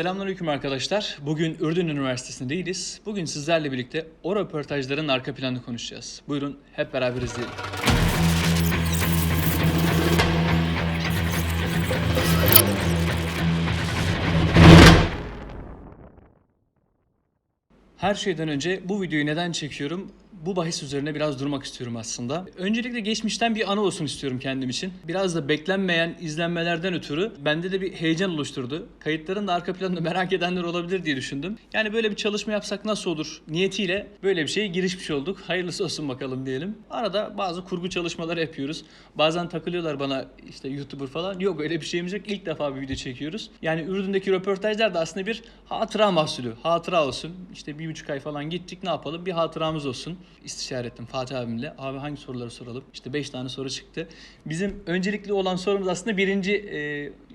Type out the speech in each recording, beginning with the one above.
Selamünaleyküm arkadaşlar. Bugün Ürdün Üniversitesi'ndeyiz. Bugün sizlerle birlikte o röportajların arka planını konuşacağız. Buyurun hep beraber izleyelim. Her şeyden önce bu videoyu neden çekiyorum? Bu bahis üzerine biraz durmak istiyorum aslında. Öncelikle geçmişten bir anı olsun istiyorum kendim için. Biraz da beklenmeyen izlenmelerden ötürü bende de bir heyecan oluşturdu. Kayıtların da arka planını merak edenler olabilir diye düşündüm. Yani böyle bir çalışma yapsak nasıl olur niyetiyle böyle bir şeye girişmiş olduk. Hayırlısı olsun bakalım diyelim. Arada bazı kurgu çalışmaları yapıyoruz. Bazen takılıyorlar bana işte YouTuber falan. Yok öyle bir şeyimiz yok. İlk defa bir video çekiyoruz. Yani Ürdün'deki röportajlar da aslında bir hatıra mahsulü. Hatıra olsun. İşte bir buçuk ay falan gittik ne yapalım bir hatıramız olsun. İstişare ettim Fatih abimle. Abi hangi soruları soralım? İşte 5 tane soru çıktı. Bizim öncelikli olan sorumuz aslında birinci e,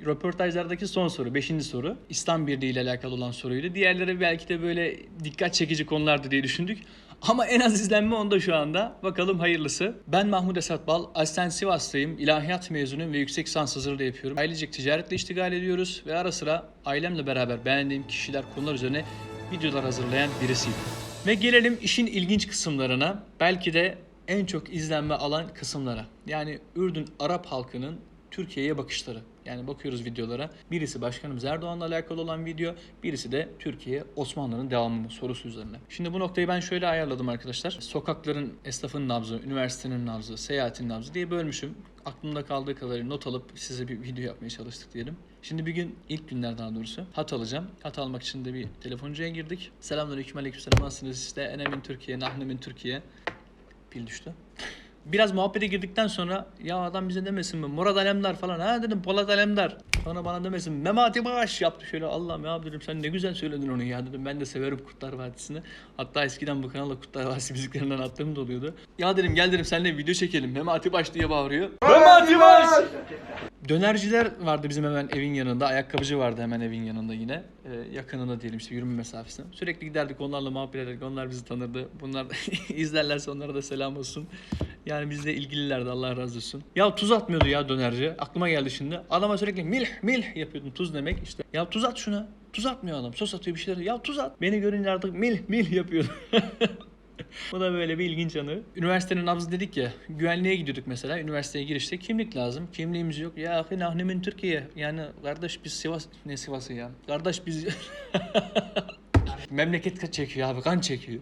röportajlardaki son soru. Beşinci soru. İslam Birliği ile alakalı olan soruydu. Diğerleri belki de böyle dikkat çekici konulardı diye düşündük. Ama en az izlenme onda şu anda. Bakalım hayırlısı. Ben Mahmut Esat Bal. Aslen Sivas'tayım. İlahiyat mezunuyum ve yüksek lisans hazırlığı yapıyorum. Ailecek ticaretle iştigal ediyoruz ve ara sıra ailemle beraber beğendiğim kişiler, konular üzerine videolar hazırlayan birisiyim. Ve gelelim işin ilginç kısımlarına. Belki de en çok izlenme alan kısımlara. Yani Ürdün Arap halkının Türkiye'ye bakışları. Yani bakıyoruz videolara. Birisi Başkanımız Erdoğan'la alakalı olan video, birisi de Türkiye Osmanlı'nın devamı mı sorusu üzerine. Şimdi bu noktayı ben şöyle ayarladım arkadaşlar. Sokakların, esnafın nabzı, üniversitenin nabzı, seyahatin nabzı diye bölmüşüm. Aklımda kaldığı kadarıyla not alıp size bir video yapmaya çalıştık diyelim. Şimdi bir gün ilk günler daha doğrusu hat alacağım. Hat almak için de bir telefoncuya girdik. Selamünaleyküm aleykümselam nasılsınız işte enemin Türkiye, nahnemin Türkiye. Pil düştü. Biraz muhabbete girdikten sonra ya adam bize demesin mi Murat Alemdar falan ha dedim Polat Alemdar. Sonra bana demesin Memati Bağış yaptı şöyle Allah'ım ya dedim sen ne güzel söyledin onu ya dedim ben de severim Kurtlar Vadisi'ni. Hatta eskiden bu kanalda Kurtlar Vadisi müziklerinden attığım da oluyordu. Ya dedim gel dedim seninle video çekelim Memati Baş diye bağırıyor. Memati Baş! Dönerciler vardı bizim hemen evin yanında. Ayakkabıcı vardı hemen evin yanında yine. Ee, yakınında diyelim işte yürüme mesafesinde. Sürekli giderdik onlarla muhabbet ederdik. Onlar bizi tanırdı. Bunlar izlerlerse onlara da selam olsun. Yani bizle ilgililerdi Allah razı olsun. Ya tuz atmıyordu ya dönerci. Aklıma geldi şimdi. Adama sürekli milh milh yapıyordum. Tuz demek işte. Ya tuz at şuna. Tuz atmıyor adam. Sos atıyor bir şeyler. Ya tuz at. Beni görünce artık milh milh yapıyordu. Bu da böyle bir ilginç anı. Üniversitenin nabzı dedik ya. Güvenliğe gidiyorduk mesela. Üniversiteye girişte kimlik lazım. Kimliğimiz yok. Ya ahi nahnemin Türkiye. Yani kardeş biz Sivas... Ne Sivas'ı ya? Kardeş biz... Memleket çekiyor abi. Kan çekiyor.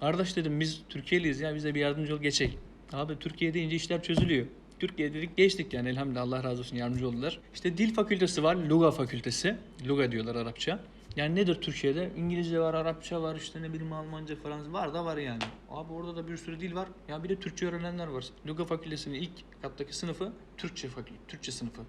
Kardeş dedim biz Türkiye'liyiz ya. Bize bir yardımcı ol geçek. Abi Türkiye deyince işler çözülüyor. Türkiye dedik geçtik yani elhamdülillah Allah razı olsun yardımcı oldular. İşte dil fakültesi var, Luga fakültesi. Luga diyorlar Arapça. Yani nedir Türkiye'de? İngilizce var, Arapça var, işte ne bileyim Almanca, Fransız var da var yani. Abi orada da bir sürü dil var. Ya bir de Türkçe öğrenenler var. Luga fakültesinin ilk kattaki sınıfı Türkçe fakültesi, Türkçe sınıfı.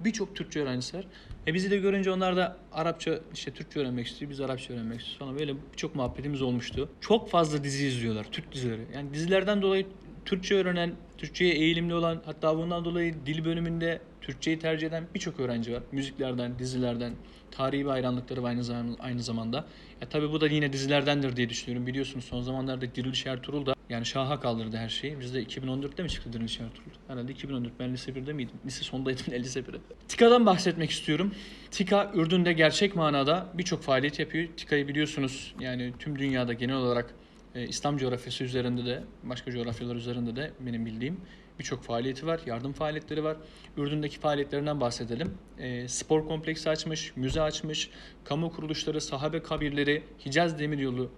Birçok Türkçe öğrencisi var. E bizi de görünce onlar da Arapça, işte Türkçe öğrenmek istiyor, biz Arapça öğrenmek istiyoruz. Sonra böyle birçok muhabbetimiz olmuştu. Çok fazla dizi izliyorlar, Türk dizileri. Yani dizilerden dolayı Türkçe öğrenen, Türkçe'ye eğilimli olan, hatta bundan dolayı dil bölümünde Türkçeyi tercih eden birçok öğrenci var. Müziklerden, dizilerden, tarihi bir hayranlıkları var aynı zamanda. Aynı zamanda. Ya tabii bu da yine dizilerdendir diye düşünüyorum. Biliyorsunuz son zamanlarda Diriliş Ertuğrul da yani şaha kaldırdı her şeyi. Bizde 2014'te mi çıktı Diriliş Ertuğrul? Herhalde 2014. Ben lise 1'de miydim? Lise sondaydım lise 1'de. TİKA'dan bahsetmek istiyorum. TİKA Ürdün'de gerçek manada birçok faaliyet yapıyor. TİKA'yı biliyorsunuz yani tüm dünyada genel olarak e, İslam coğrafyası üzerinde de başka coğrafyalar üzerinde de benim bildiğim birçok faaliyeti var. Yardım faaliyetleri var. Ürdün'deki faaliyetlerinden bahsedelim. E, spor kompleksi açmış, müze açmış, kamu kuruluşları, sahabe kabirleri, Hicaz Demiryolu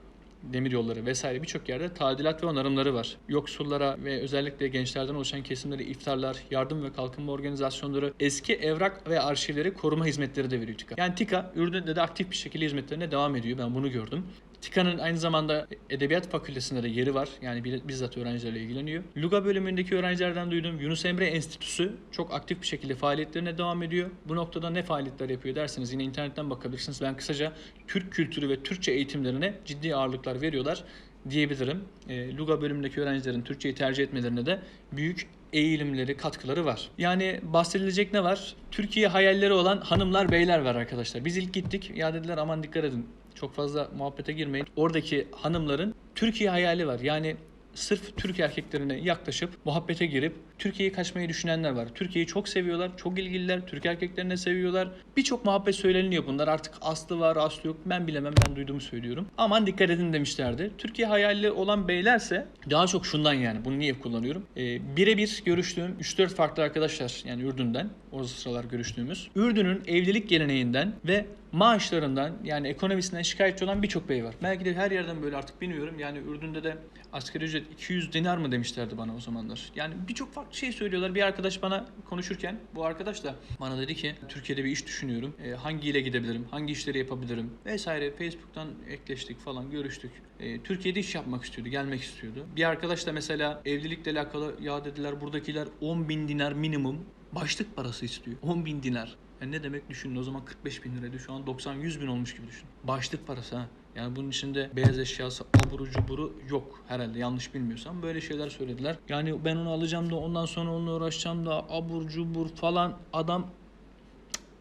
demiryolları vesaire birçok yerde tadilat ve onarımları var. Yoksullara ve özellikle gençlerden oluşan kesimlere iftarlar, yardım ve kalkınma organizasyonları, eski evrak ve arşivleri koruma hizmetleri de veriyor TİKA. Yani TİKA Ürdün'de de aktif bir şekilde hizmetlerine devam ediyor. Ben bunu gördüm. TİKA'nın aynı zamanda Edebiyat Fakültesinde de yeri var. Yani bizzat öğrencilerle ilgileniyor. Luga bölümündeki öğrencilerden duyduğum Yunus Emre Enstitüsü çok aktif bir şekilde faaliyetlerine devam ediyor. Bu noktada ne faaliyetler yapıyor derseniz yine internetten bakabilirsiniz. Ben kısaca Türk kültürü ve Türkçe eğitimlerine ciddi ağırlıklar veriyorlar diyebilirim. E, Luga bölümündeki öğrencilerin Türkçeyi tercih etmelerine de büyük eğilimleri, katkıları var. Yani bahsedilecek ne var? Türkiye hayalleri olan hanımlar, beyler var arkadaşlar. Biz ilk gittik. Ya dediler aman dikkat edin. Çok fazla muhabbete girmeyin. Oradaki hanımların Türkiye hayali var. Yani sırf Türk erkeklerine yaklaşıp muhabbete girip Türkiye'yi kaçmayı düşünenler var. Türkiye'yi çok seviyorlar, çok ilgililer, Türk erkeklerini seviyorlar. Birçok muhabbet söyleniliyor bunlar. Artık aslı var, aslı yok. Ben bilemem, ben duyduğumu söylüyorum. Aman dikkat edin demişlerdi. Türkiye hayali olan beylerse daha çok şundan yani. Bunu niye kullanıyorum? Ee, birebir görüştüğüm 3-4 farklı arkadaşlar yani Ürdün'den o sıralar görüştüğümüz. Ürdün'ün evlilik geleneğinden ve maaşlarından yani ekonomisinden şikayetçi olan birçok bey var. Belki de her yerden böyle artık bilmiyorum. Yani Ürdün'de de asgari ücret 200 dinar mı demişlerdi bana o zamanlar. Yani birçok farklı şey söylüyorlar. Bir arkadaş bana konuşurken bu arkadaş da bana dedi ki Türkiye'de bir iş düşünüyorum. E, hangi ile gidebilirim? Hangi işleri yapabilirim? Vesaire Facebook'tan ekleştik falan görüştük. E, Türkiye'de iş yapmak istiyordu. Gelmek istiyordu. Bir arkadaş da mesela evlilikle alakalı ya dediler buradakiler 10 bin dinar minimum başlık parası istiyor. 10 bin dinar. Yani ne demek düşünün o zaman 45 bin liraydı şu an 90-100 bin olmuş gibi düşün. Başlık parası ha. Yani bunun içinde beyaz eşyası aburu cuburu yok herhalde yanlış bilmiyorsam böyle şeyler söylediler. Yani ben onu alacağım da ondan sonra onunla uğraşacağım da abur cubur falan adam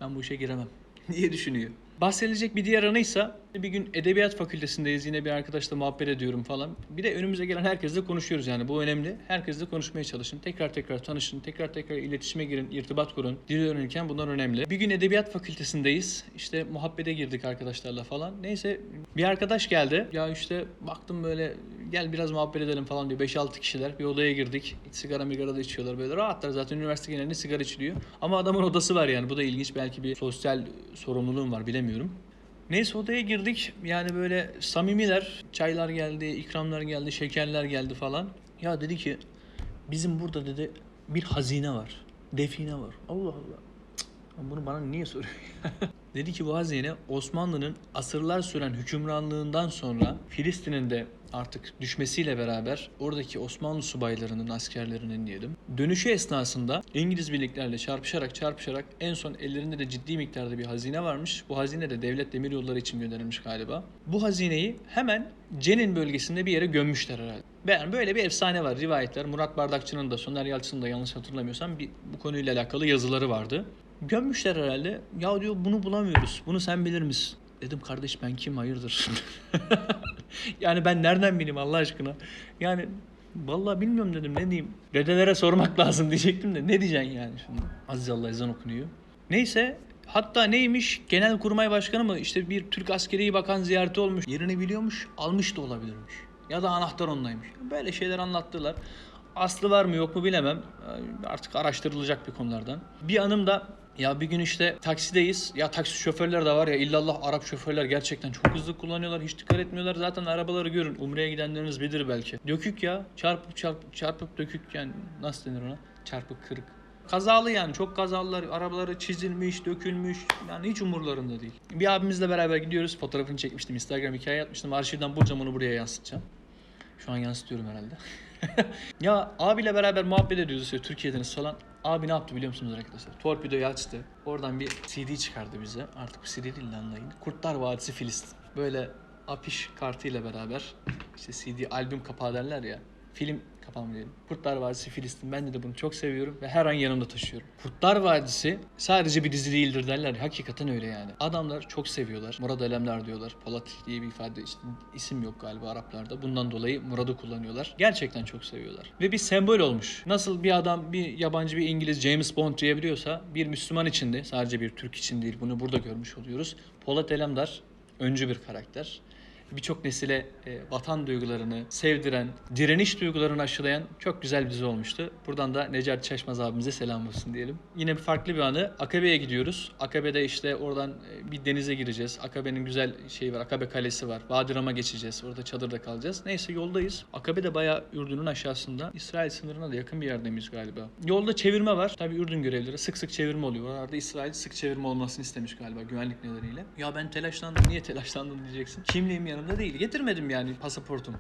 ben bu işe giremem diye düşünüyor. Bahsedilecek bir diğer anıysa bir gün edebiyat fakültesindeyiz yine bir arkadaşla muhabbet ediyorum falan. Bir de önümüze gelen herkesle konuşuyoruz yani bu önemli. Herkesle konuşmaya çalışın. Tekrar tekrar tanışın. Tekrar tekrar iletişime girin, irtibat kurun. Dil öğrenirken bunlar önemli. Bir gün edebiyat fakültesindeyiz. İşte muhabbete girdik arkadaşlarla falan. Neyse bir arkadaş geldi. Ya işte baktım böyle gel biraz muhabbet edelim falan diyor. 5-6 kişiler bir odaya girdik. Sigara migara da içiyorlar böyle rahatlar zaten üniversite genelinde sigara içiliyor. Ama adamın odası var yani bu da ilginç. Belki bir sosyal sorumluluğum var bilemiyorum. Neyse odaya girdik. Yani böyle samimiler. Çaylar geldi, ikramlar geldi, şekerler geldi falan. Ya dedi ki bizim burada dedi bir hazine var. Define var. Allah Allah. Lan bunu bana niye soruyor? dedi ki bu hazine Osmanlı'nın asırlar süren hükümranlığından sonra Filistin'in de artık düşmesiyle beraber oradaki Osmanlı subaylarının, askerlerinin diyelim dönüşü esnasında İngiliz birliklerle çarpışarak çarpışarak en son ellerinde de ciddi miktarda bir hazine varmış. Bu hazine de devlet demir yolları için gönderilmiş galiba. Bu hazineyi hemen Cenin bölgesinde bir yere gömmüşler herhalde. Yani böyle bir efsane var, rivayetler. Murat Bardakçı'nın da Soner Yalçın'ın da yanlış hatırlamıyorsam bir, bu konuyla alakalı yazıları vardı. Gömmüşler herhalde. Ya diyor bunu bulamıyoruz. Bunu sen bilir misin? Dedim kardeş ben kim hayırdır? yani ben nereden bileyim Allah aşkına? Yani vallahi bilmiyorum dedim ne diyeyim. Dedelere sormak lazım diyecektim de ne diyeceksin yani şimdi? Aziz Allah ezan okunuyor. Neyse hatta neymiş Genelkurmay Başkanı mı işte bir Türk askeri bakan ziyareti olmuş. Yerini biliyormuş almış da olabilirmiş. Ya da anahtar ondaymış. Böyle şeyler anlattılar. Aslı var mı yok mu bilemem. Artık araştırılacak bir konulardan. Bir anım da ya bir gün işte taksideyiz. Ya taksi şoförler de var ya illallah Arap şoförler gerçekten çok hızlı kullanıyorlar. Hiç dikkat etmiyorlar. Zaten arabaları görün. Umre'ye gidenleriniz bilir belki. Dökük ya. Çarpıp çarpıp çarpıp dökük yani nasıl denir ona? Çarpık kırık. Kazalı yani çok kazalılar. Arabaları çizilmiş, dökülmüş. Yani hiç umurlarında değil. Bir abimizle beraber gidiyoruz. Fotoğrafını çekmiştim. Instagram hikaye atmıştım. Arşivden bulacağım onu buraya yansıtacağım. Şu an yansıtıyorum herhalde. ya abiyle beraber muhabbet ediyoruz işte Türkiye'deniz falan. Abi ne yaptı biliyor musunuz arkadaşlar? Torpidoyu açtı. Oradan bir CD çıkardı bize. Artık bu CD değil lan. Kurtlar Vadisi Filistin. Böyle apiş kartıyla beraber işte CD albüm kapağı derler ya. Film kapağı mı diyelim. Kurtlar Vadisi Filistin. Ben de bunu çok seviyorum ve her an yanımda taşıyorum. Kurtlar Vadisi sadece bir dizi değildir derler. Hakikaten öyle yani. Adamlar çok seviyorlar. Murad Alemdar diyorlar. Polat diye bir ifade işte isim yok galiba Araplarda. Bundan dolayı Murad'ı kullanıyorlar. Gerçekten çok seviyorlar. Ve bir sembol olmuş. Nasıl bir adam bir yabancı bir İngiliz James Bond diyebiliyorsa bir Müslüman için de sadece bir Türk için değil bunu burada görmüş oluyoruz. Polat Alemdar öncü bir karakter birçok nesile e, vatan duygularını sevdiren, direniş duygularını aşılayan çok güzel bir dizi olmuştu. Buradan da Necati Şaşmaz abimize selam olsun diyelim. Yine bir farklı bir anı. Akabe'ye gidiyoruz. Akabe'de işte oradan e, bir denize gireceğiz. Akabe'nin güzel şeyi var. Akabe Kalesi var. Vadiram'a geçeceğiz. Orada çadırda kalacağız. Neyse yoldayız. Akabe de bayağı Ürdün'ün aşağısında. İsrail sınırına da yakın bir yerdeyiz galiba. Yolda çevirme var. Tabii Ürdün görevlileri sık sık çevirme oluyor. Oralarda İsrail sık çevirme olmasını istemiş galiba güvenlik nedeniyle. Ya ben telaşlandım. Niye telaşlandın diyeceksin. Kimliğim yanımda değil. Getirmedim yani pasaportum.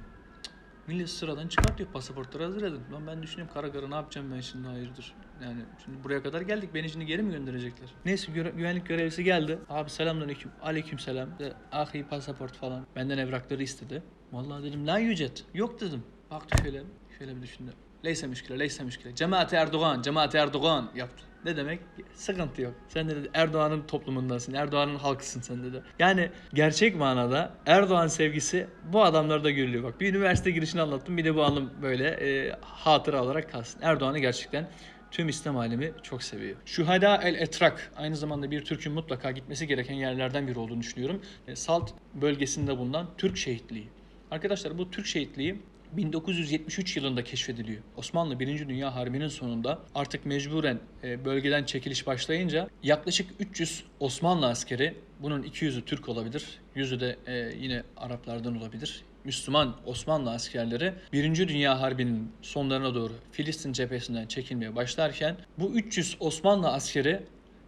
Millet sıradan çıkartıyor pasaportları hazır edin. Ben düşünüyorum kara kara ne yapacağım ben şimdi hayırdır. Yani şimdi buraya kadar geldik beni şimdi geri mi gönderecekler? Neyse göre- güvenlik görevlisi geldi. Abi selamünaleyküm. Aleyküm selam. Ahi pasaport falan. Benden evrakları istedi. Vallahi dedim la yücet. Yok dedim. Baktı şöyle. Şöyle bir düşündü. Leyse müşkile, leyse müşkile. Cemaati Erdoğan, cemaati Erdoğan yaptı. Ne demek? Sıkıntı yok. Sen de Erdoğan'ın toplumundasın, Erdoğan'ın halkısın sen dedi. Yani gerçek manada Erdoğan sevgisi bu adamlarda görülüyor. Bak bir üniversite girişini anlattım bir de bu anım böyle e, hatıra olarak kalsın. Erdoğan'ı gerçekten tüm İslam alemi çok seviyor. Şuhada el Etrak aynı zamanda bir Türk'ün mutlaka gitmesi gereken yerlerden biri olduğunu düşünüyorum. E, Salt bölgesinde bulunan Türk şehitliği. Arkadaşlar bu Türk şehitliği 1973 yılında keşfediliyor. Osmanlı 1. Dünya Harbi'nin sonunda artık mecburen e, bölgeden çekiliş başlayınca yaklaşık 300 Osmanlı askeri, bunun 200'ü Türk olabilir, 100'ü de e, yine Araplardan olabilir. Müslüman Osmanlı askerleri 1. Dünya Harbi'nin sonlarına doğru Filistin cephesinden çekilmeye başlarken bu 300 Osmanlı askeri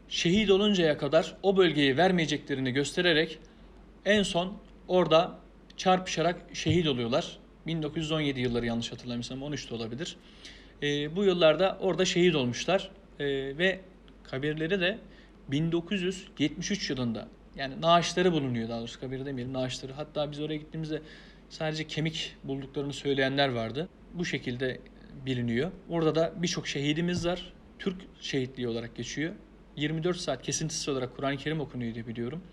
şehit oluncaya kadar o bölgeyi vermeyeceklerini göstererek en son orada çarpışarak şehit oluyorlar. 1917 yılları yanlış hatırlamıyorsam 13 de olabilir. Ee, bu yıllarda orada şehit olmuşlar Ee, ve kabirleri de 1973 yılında yani naaşları bulunuyor daha doğrusu kabir demeyelim naaşları. Hatta biz oraya gittiğimizde sadece kemik bulduklarını söyleyenler vardı. Bu şekilde biliniyor. Orada da birçok şehidimiz var. Türk şehitliği olarak geçiyor. 24 saat kesintisiz olarak Kur'an-ı Kerim okunuyor diye biliyorum.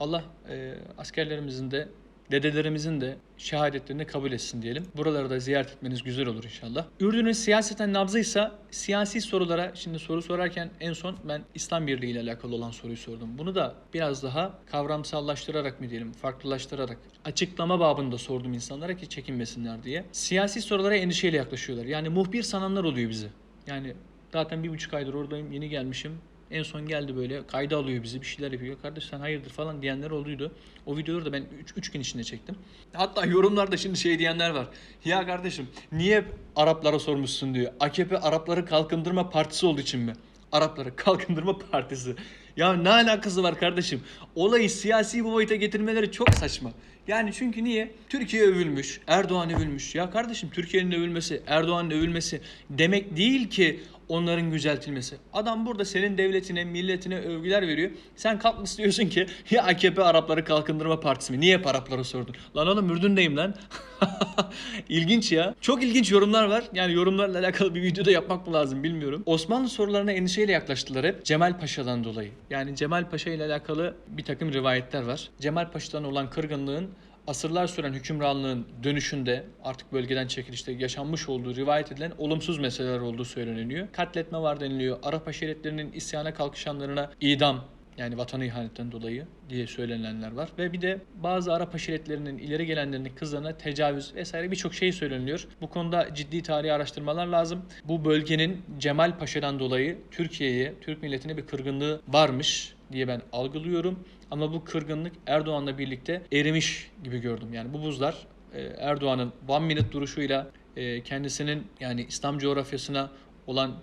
Allah e, askerlerimizin de dedelerimizin de şehadetlerini kabul etsin diyelim. Buraları da ziyaret etmeniz güzel olur inşallah. Ürdün'ün siyaseten nabzıysa siyasi sorulara şimdi soru sorarken en son ben İslam Birliği ile alakalı olan soruyu sordum. Bunu da biraz daha kavramsallaştırarak mı diyelim, farklılaştırarak açıklama babında sordum insanlara ki çekinmesinler diye. Siyasi sorulara endişeyle yaklaşıyorlar. Yani muhbir sananlar oluyor bizi. Yani zaten bir buçuk aydır oradayım, yeni gelmişim. En son geldi böyle kayda alıyor bizi bir şeyler yapıyor. Kardeş sen hayırdır falan diyenler olduydu. O videoları da ben 3 gün içinde çektim. Hatta yorumlarda şimdi şey diyenler var. Ya kardeşim niye Araplara sormuşsun diyor. AKP Arapları Kalkındırma Partisi olduğu için mi? Arapları Kalkındırma Partisi. Ya ne alakası var kardeşim? Olayı siyasi bu boyuta getirmeleri çok saçma. Yani çünkü niye? Türkiye övülmüş, Erdoğan övülmüş. Ya kardeşim Türkiye'nin övülmesi, Erdoğan'ın övülmesi demek değil ki onların yüceltilmesi. Adam burada senin devletine, milletine övgüler veriyor. Sen kalkmış diyorsun ki ya AKP Arapları Kalkındırma Partisi mi? Niye hep Araplara sordun? Lan oğlum Ürdün'deyim lan. ilginç ya. Çok ilginç yorumlar var. Yani yorumlarla alakalı bir video da yapmak mı lazım bilmiyorum. Osmanlı sorularına endişeyle yaklaştılar hep. Cemal Paşa'dan dolayı. Yani Cemal Paşa ile alakalı bir takım rivayetler var. Cemal Paşa'dan olan kırgınlığın asırlar süren hükümranlığın dönüşünde artık bölgeden çekilişte yaşanmış olduğu rivayet edilen olumsuz meseleler olduğu söyleniyor. Katletme var deniliyor. Arap aşiretlerinin isyana kalkışanlarına idam yani vatanı ihanetten dolayı diye söylenenler var. Ve bir de bazı Arap aşiretlerinin ileri gelenlerinin kızlarına tecavüz vesaire birçok şey söyleniyor. Bu konuda ciddi tarihi araştırmalar lazım. Bu bölgenin Cemal Paşa'dan dolayı Türkiye'ye, Türk milletine bir kırgınlığı varmış diye ben algılıyorum. Ama bu kırgınlık Erdoğan'la birlikte erimiş gibi gördüm. Yani bu buzlar e, Erdoğan'ın one minute duruşuyla e, kendisinin yani İslam coğrafyasına olan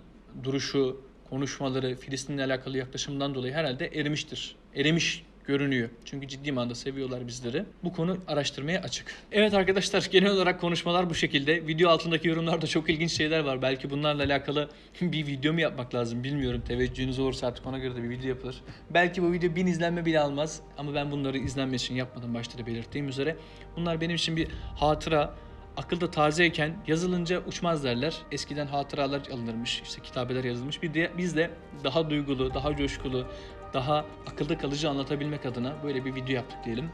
duruşu, konuşmaları, Filistin'le alakalı yaklaşımından dolayı herhalde erimiştir. Erimiş görünüyor. Çünkü ciddi manada seviyorlar bizleri. Bu konu araştırmaya açık. Evet arkadaşlar genel olarak konuşmalar bu şekilde. Video altındaki yorumlarda çok ilginç şeyler var. Belki bunlarla alakalı bir video mu yapmak lazım bilmiyorum. Teveccühünüz olursa artık ona göre de bir video yapılır. Belki bu video bin izlenme bile almaz. Ama ben bunları izlenme için yapmadım başta da belirttiğim üzere. Bunlar benim için bir hatıra. Akılda tazeyken yazılınca uçmaz derler. Eskiden hatıralar alınırmış, işte kitabeler yazılmış. Bir de biz de daha duygulu, daha coşkulu, daha akılda kalıcı anlatabilmek adına böyle bir video yaptık diyelim.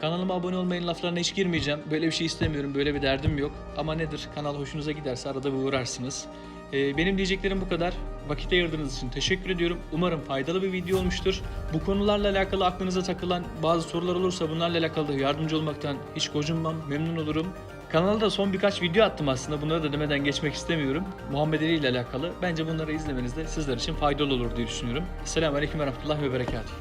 Kanalıma abone olmayın laflarına hiç girmeyeceğim. Böyle bir şey istemiyorum, böyle bir derdim yok. Ama nedir? Kanal hoşunuza giderse arada bir uğrarsınız. Ee, benim diyeceklerim bu kadar. Vakit ayırdığınız için teşekkür ediyorum. Umarım faydalı bir video olmuştur. Bu konularla alakalı aklınıza takılan bazı sorular olursa bunlarla alakalı yardımcı olmaktan hiç gocunmam, memnun olurum. Kanalda son birkaç video attım aslında. Bunları da demeden geçmek istemiyorum. Muhammed Ali ile alakalı. Bence bunları izlemeniz de sizler için faydalı olur diye düşünüyorum. Selamun Aleyküm ve Rahmetullahi ve Berekatuhu.